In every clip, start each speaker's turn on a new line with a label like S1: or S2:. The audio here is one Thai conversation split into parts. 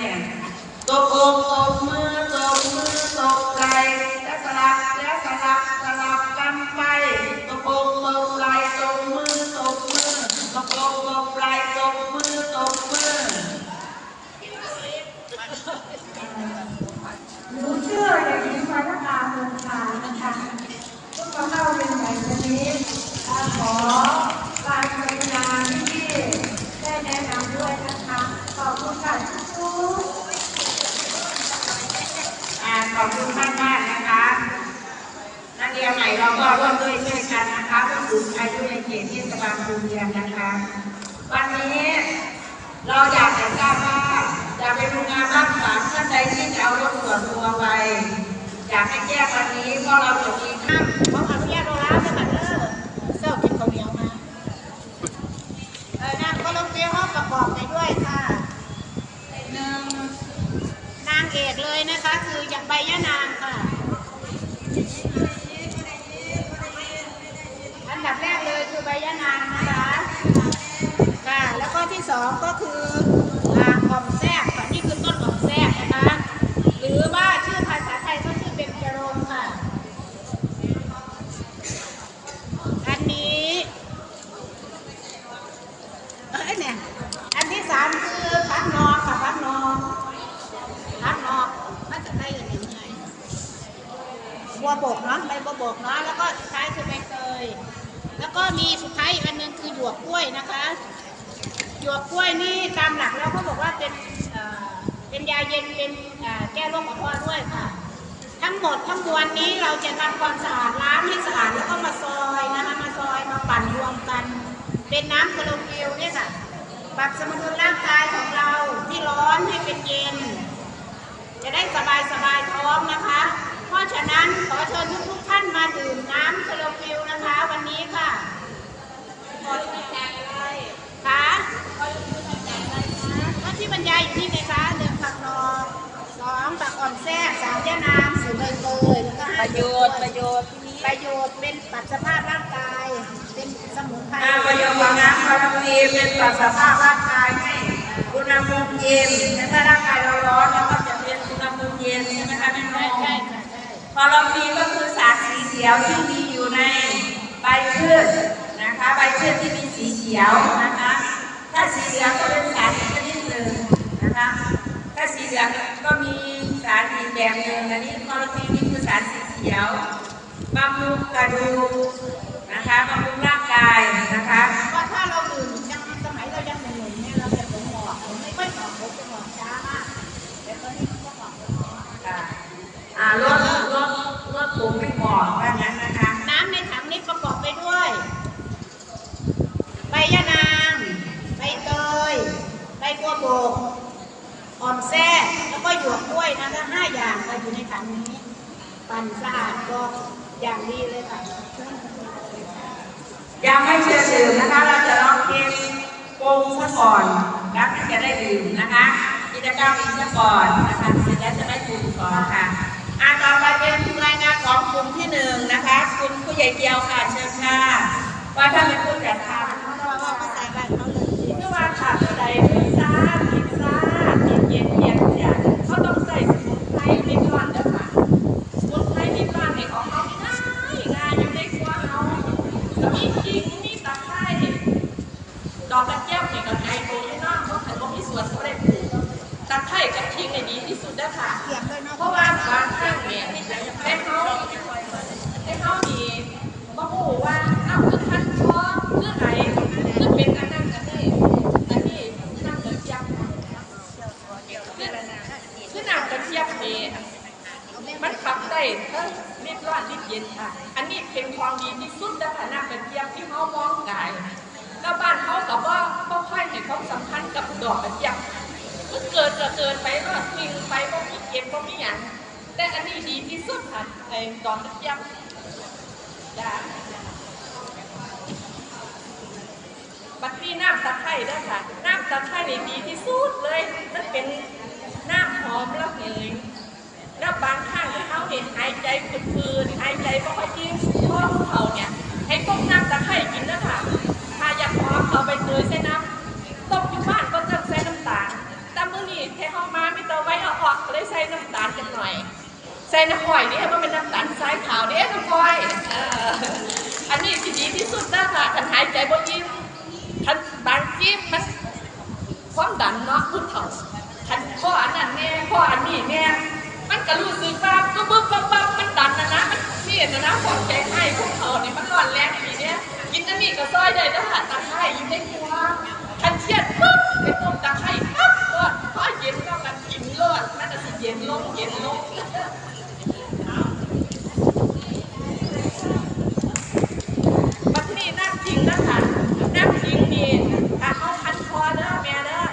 S1: เนี่ย ตบอกตบมือตบมือตบไหลแล้วสลับแล้วสลับสลับกันไป ตบอกตบไหลตบมือตบมือ ตบอกตบไหลตบมือตบมือหนู
S2: ชื่อเด็กหญิงวรรณกาเมืองคานะคะเพิ่งมาเข้าเรียนใหม่วันนี้ขอการบริการที่ได้แนะนำด้วยนะคะ ขอบคุณค่ะทุก
S1: อ่า ขอบคุณมากมากนะคะ นักเรียนใหม่เราก็ร่วมด้วยช่วยกันนะคะผู้สูงอายุในเขตเทศบาลภูเรียนนะคะ วันนี้เราอยากจะทราบว่าอยากไปดูงานบ้านฝางท่านใดที่จะเอารถส่วนตัวไปอยากให้แก้วันนี้เพราะเราจะมีข้าม
S3: เขาอนุญาตโรล่าด้วยค่ะเด้อเสิร์ฟกินข้าวเหนียวมา เออนางก็ลงเตี้ยห้องประกอบไปด้วยค่ะหนึ่งนางเอกเลยนะคะ คืออย่างใบยะนางค่ะ อันดับแรกเลยคือใบยะนางนะคะ ค่ะ แล้วก็ที่ส องก็คืออ่าอ่อมแทรกค่ะนี่คือต้นอ่อมแทรกนะคะ หรือว่าชื่อภาษาไทยก็ชื่อเป็นจรงค์ค่ะ อันนี้เอ้ยเนี่ย อันที่สามคือพักนอกค่ะพักนอกพักนอกมาจาไทยอื่นยังไงบัวบกเนาะใบบัวบกเนาะแล้วก็สุดท้ายคือใบเตยแล้วก็มีสุดท้ายอีกอันหนึงคือหยวกกล้วยนะคะ หยวกกล้วยนี่ตามหลักแล้วเขาบอกว่าเป็นเป็นยาเย็นเป็นแก้โรคกระเพาะด้วยค่ะ ทั้งหมดทั้งมวลนี้เราจะทำความสะอาดล้างให้สะอาดแล้วก็มาซอยนะคะมาซอยมาปั่นรวมกัน เป็นน้ำโคโลฟิลเนี่ยค่ะปรับสมดุลร่างกายของเราที่ร้อนให้เป็นเย็น จะได้สบายสบายท้องนะคะ เพราะฉะนั้นขอเชิญทุกๆท่านมาดื่มน้ำโคโลฟิลนะคะ วันนี้ค่ะขอที่แจกอะไรคะขอ ที่แจกอะไรคะก็ที่บรรยายอยู่ที่ไหนคะเรื่องผักนอกสองผักอ่อนแทรกสามยะนามสี่ใบเตยแล้วก็ห้า
S1: ประโยชน์ประโยชน์
S3: ประโยชน์เป็นปรับสภาพร่างกาย เป็นสมุนไพร
S1: อ่าประโยชน์ของน้ำคาราฟีเป็นปรับสภาพร่างกายให้อุณหภูมิเย็นถ้าร่างกายเราร้อนเราก็จะเป็นอุณหภูมิเย็นใช่ไหมคะแม่น้อง
S3: ใช่ค่ะใช่
S1: คลอโรฟีนก็คือสารสีเขียวที่มีอยู่ในใบพืชนะคะใบพืชที่มีสีเขียวนะคะ ถ้าสีเหลืองก็เป็นสารอีกชนิดหนึ่งนะคะ ถ้าสีเหลืองก็มีสารอีกแบบหนึ่งอันนี้คลอโรฟีนนี่คือสารสีเขียวบำรุงกระดูกนะคะบำรุงร่างกายนะคะ
S3: ว่าถ้าเราดื่มยังสมัยเรายังหนุ่มๆเนี่ยเราจะผมหงอกผมไม่ค่อยหงอกผมจะหงอกช้ามากแต่ตอนนี้มันก็หงอกเร็ว
S1: ค่ะอ่าลดลดลดผมไม่หมอกว่างั้นนะคะ
S3: น้ำในถังนี้ประกอบไปด้วยใบยะนางใบเตย ใบกัวบกอ่อมแซ่แล้วก็หยวกกล้วยนะคะห้าอย่างค่ะอยู่ในถังนี้ ปั่นสะอาดก็อย่างดีเลยค่ะ
S1: ยังไม่เชื่อดื่มนะคะ เราจะลองเทสปรุงซะก่อนแล้วถึงจะได้ดื่มนะคะกิจกรรมอีกซะก่อนนะคะเสร็จแล้วจะได้ดื่มก่อนค่ะอ่าต่อไปเป็นรายงานของกลุ่มที่หนึ่งนะคะ คุณผู้ใหญ่เกียวค่ะเชิญค่ะว่าถ้าเป็นผู้จัดทำ
S3: เพราะว่าภาษาบ้านเขาเลย
S1: เมื่อวานขาดอะไรพิซซ่าพิซซ่าเย็นเย็นเย็นเนี่ยเขาต้องใส่สมุนไพรในก่อนนะคะสมุนไพรในก่อนในของเขาง่ายง่ายยังได้กว่าเขาแล้วมีขิงมีตะไคร้ดอกกระเจี๊ยบเนี่ยกับไก่โตที่น้องเพราะเขาบอกมีสวนเขาได้ปลูกตะไคร้กับขิงเนี่ยดีที่สุดนะคะ
S3: เสียบด้วยเนาะ
S1: เพราะว่าบางครั้งเนี่ยให้เขาให้เขามีบ่ฮู้ว่าเอ้าคือท่านชอบคือไหน
S4: ดอกกระเจี๊ยบมันเกินก็เกินไปก็ทิ้งไปก็มีเก็บก็มีอย่างแต่อันนี้ดีที่สุดค่ะไอ้ดอกกระเจี๊ยบจ้าบัดนี้น้ำตะไคร้ด้อค่ะ น้ำตะไคร้นี่ดีที่สุดเลยมันเป็นน้ำหอมแล้วเลยแล้วบางครั้งเขาเนี่ยหายใจฝืดๆหายใจไม่ค่อยดีเพรา ส่น้ำอ้อยนี่มันเป็นน้ำตาลทรายขาวเนี่ยน้ำอ้อยอันนี้ที่ดีที่สุดนะค่ะคันหายใจบ่อิ่มคันบางทีมันความดันเนาะพูดเถ่าคันข้ออันนั้นแน่ข้ออันนี้แน่มันก็รู้สึกว่าก็บึ้บบับบับมันดันนะนะมันเนี่นะนะความใจให้พวกเขานี่มันร้อนแรงอย่างนี้เนี่ยกินอันนี้ก็ซอยได้นะหาตาไคร้อยู่ในครัวคันเครียดปุ๊บไปต้มตาไคร้ปั๊บก็พอเย็นก็มันกินรอดมันจะสิเย็นลงเย็นลง บัด นี้น้ำจริงนะคะน้ำจริงนี่ถ้าเขาคันคอเด้อแม่เด้อ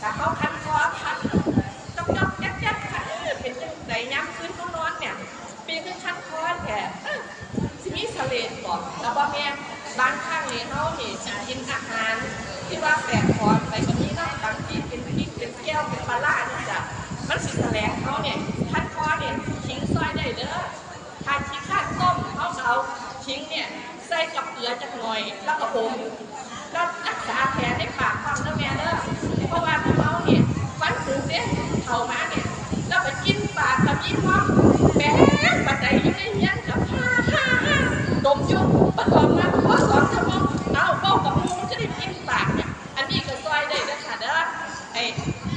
S4: ถ้าเขาคันคอคันจอกจอกแจ๊กแจ๊กคันเป็นจังไดย้ำคืนเขานอนเนี่ยเป็นคือคันคอแท้สิมีสะเลดบอกแล้วบ่แม่บางครั้งนี่เขานี่สิกินอาหาร ที่ว่าแปลกปลอมไปกว่านี้นะบางที่เป็นพริกเป็นแก้วเป็นปลาร้านี่จ้ะมันสิแสลงเขาเนี่ยคันคอเนี่ยทิ้งซอยได้เด้อทานชิ้นข้าวต้มเขาเอาชิ้นเนี่ย ส่กับเกลือจักหน่อย แล้วก็อมแล้วรักษาแผลในปากฟังนะแม่เด้อเพราะว่าเขาเนี่ยฟันถึงเนี่ยเขามาเนี่ยแล้วไปกินปากกับยิ้มว่าแม่ปัจจัยยังไงยังกับฮ่าฮ่าฮ่าดมยุ่งประกอบมาเพราะสองชั่วโมงเอาเบ้ากับมูมันจะได้กินปากเนี่ยอันนี้ก็ซอยได้นะคะเด้อไอ้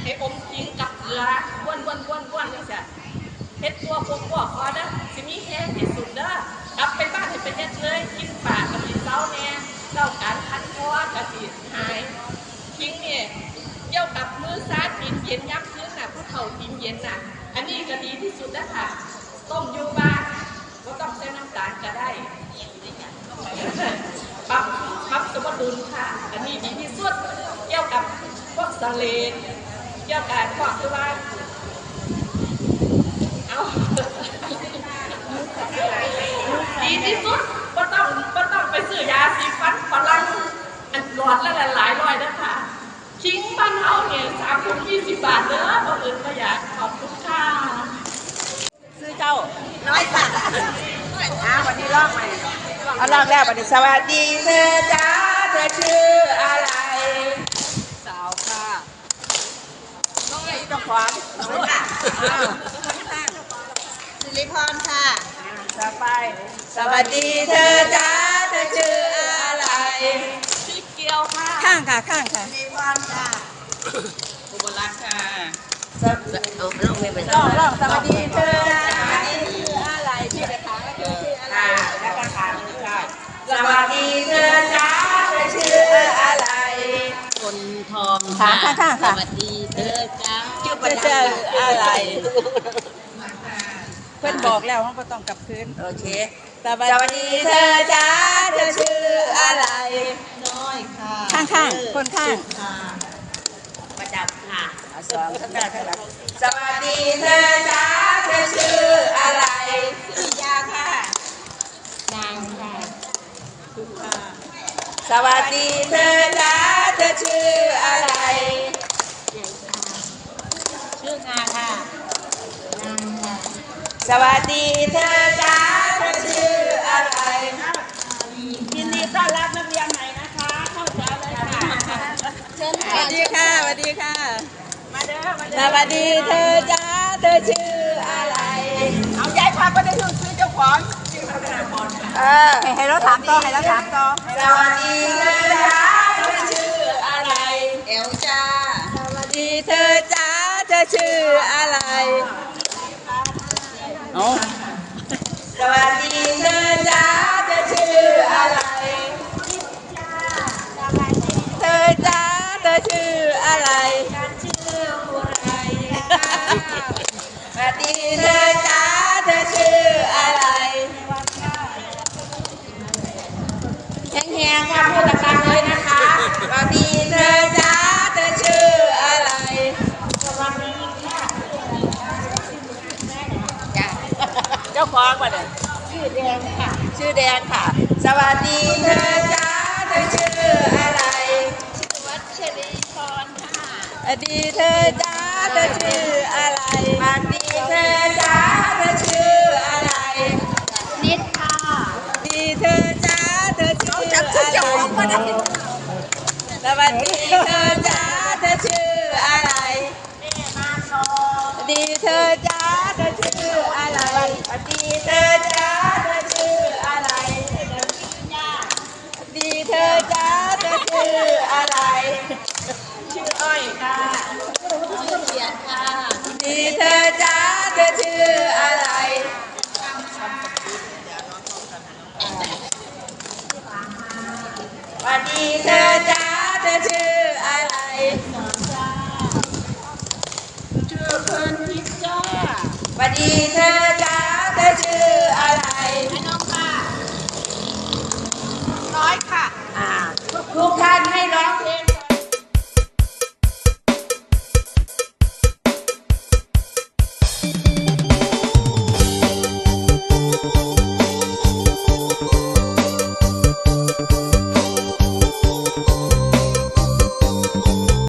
S4: ไอ้อมทิ้งกับเกลือว้วนว้วนว้วนว้วนนี่จ้ะเฮ็ดตัวพวกพวกพอนะสิมีแห้งที่สุดเด้อกลับไปบ้านให้ไปเฮ็ดเลย กินปากกับกินเล้าแน่เล่าการคันคอ กับสิหายทิ้งเนี่ยเกี่ยวกับมือซ้ายกินเย็นย้ำคืนน่ะผู้เฒ่ากินเย็นน่ะ อันนี้ก็ดีที่สุดนะค่ะต้มยูบ้านก็ต้องใช้น้ำตาลก็ได้ปรับปรับสมดุลค่ะ อันนี้ดีที่สุดเกี่ยวกับพวกสเลดเกี่ยวกับพวกที่ว่าเอาดีที่สุดก็ต้องก็ต้องไปซื้อยาสีฟันฝรั่ง หลอดละหลายร้อยนะคะคิงบ้านเฮาเนี่ยสามพันยี่สิบบาทเด้อบ่อื่นก็อยากขอบคุณค่ะ
S1: ซื้อเจ้าน้อยสัตว์อ่าวันนี้ลอกใหม่เอาลอกแล้ววันนี้สวัสดีเธอจ้าเธอชื่ออะไร สาวค่ะน้องไอ้เจ้าของน้องค่ะอ้าวสิริพรค่ะต่อไป สวัสดีเธอจ้าเธอชื่ออะไร
S4: ชื่อเกียวค่ะ
S1: ข้างค่ะ ข้างค่ะสิริพรค่ะ
S4: อุบลรัตน์ค่ะ
S1: ลองลองสวัสดีเธอจ้าชื่ออะไรพี่จะถามว่าเธอชื่ออะไรแล้วก็ถามใช่สวัสดีเธอจ้าเธอชื่ออะไร
S5: คนทอง
S1: ถามข้างค่ะ
S5: สวัสดีเธอจ้า
S1: ชื่อเธอชื่ออะไรเพื่อนบอกแล้วว่าต้องกลับคืนโอเคสวัสดีเธอจ้า ข้างข้างคนข้าง
S5: ค่ะประจับค่ะ
S1: สองข้างหน้าข้างหลังสวัสดีเธอจ้าเธอชื่ออะไรชื่อยาค่ะ
S5: นางค่ะ
S1: สวัสดีเธอจ้าเธอชื่ออะไร
S5: ชื่องาค่ะนางค่ะ
S1: สวัสดีเธอจ้าเธอชื่ออะไร
S4: ยินดีต้อนรับนักเรียนใหม่นะคะ เข้าแถวเลยค่ะ
S5: เชิ ญ
S1: ส
S5: ค่ะ
S1: วัสดีค่ะสวัสดีค่ะ
S4: มาเด้อมา
S1: ส
S4: เด้อ
S1: วัสดีเธอจ้าเธอชื่ออะไร
S4: เอายายพาก็ได้ชื่อซื้อเจ้าของ
S1: เออให้เราถามต่อให้เราถามต่อสวัสดีเธอจ้าเธอชื่ออะไร
S5: เอลจ้า
S1: สวัสดีเธอจ้าเธอชื่ออะไร
S5: โอ้
S1: สวัสดีเธอจ้าเธอชื่ออะไร เธอจ้าเธอ ชื่ออะไรการชื่ออุไรสวัสดีเธอจ้าเธอชื่ออะไรแหงๆค่ะพูดตะกันเลยนะคะสวัสดีเธอจ้าเธอชื่ออะไรจ้ะเจ้าของมาเลย
S3: ชื่อแดงค่ะ
S1: ชื่อแดงค่ะ สวัสดีเธอจ้าเธอชื่อ
S3: ดีเธ
S1: อจ้าเธอชื่ออะไรสวัสดีเธอจ้าเธอชื่ออะไร
S3: นิดค่ะ
S1: สวัสดีเธอจ้าเธอชื่ออะไรสวัสดีเธอจ้าเธอชื่ออะไร
S3: แม่มาโซ
S1: สวัสดีเธอจ้าเธอชื่ออะไรสวัสดีเธอจ้าเธอชื่ออะไร
S3: ย่า
S1: สวัสดีเธอจ้าเธอชื่ออะไร ชื่ออ้อยค่ะชื่อ
S3: เขียนค่ะ
S1: ดีเธอจ้าเธอชื่ออะไรสวัสดีเธอจ้าเธอชื่ออะไร
S3: ชื่อเพิ่นพิจ้า
S1: สวัสดีเธอ